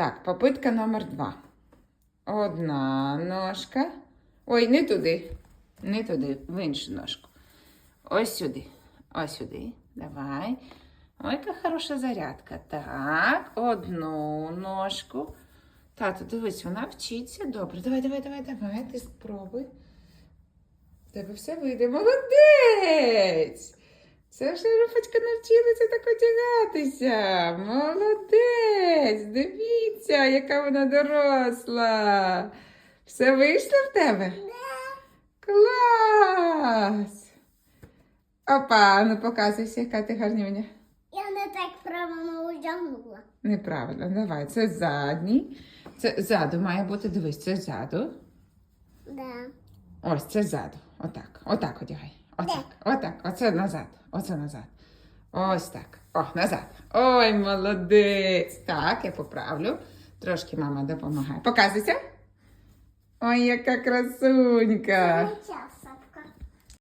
Так, попитка номер два. Одна ножка. Ой, не туди. Не туди, в іншу ножку. Ось сюди. Ось сюди. Давай. Ой, яка хороша зарядка. Так, одну ножку. Тато, дивись, вона вчиться добре. Давай, давай, давай, давай. Ти спробуй. Тебе все вийде. Молодець! Це вже Руфочка навчилася так одягатися. Молодець! Дивіться, яка вона доросла. Все вийшло в тебе? Клас! Опа, ну показуйся, яка ти гарнюня. Я не так правильно одягнула. Неправильно, давай. Це задній. Це ззаду має бути, дивись, це ззаду. Да. Ось це ззаду. Отак. Отак одягай. Отак. Отак. Оце назад. Оце назад. Ось так. О, назад. Ой, молодець. Так, я поправлю. Трошки мама допомагає. Показуйся. Ой, яка красунька. Час.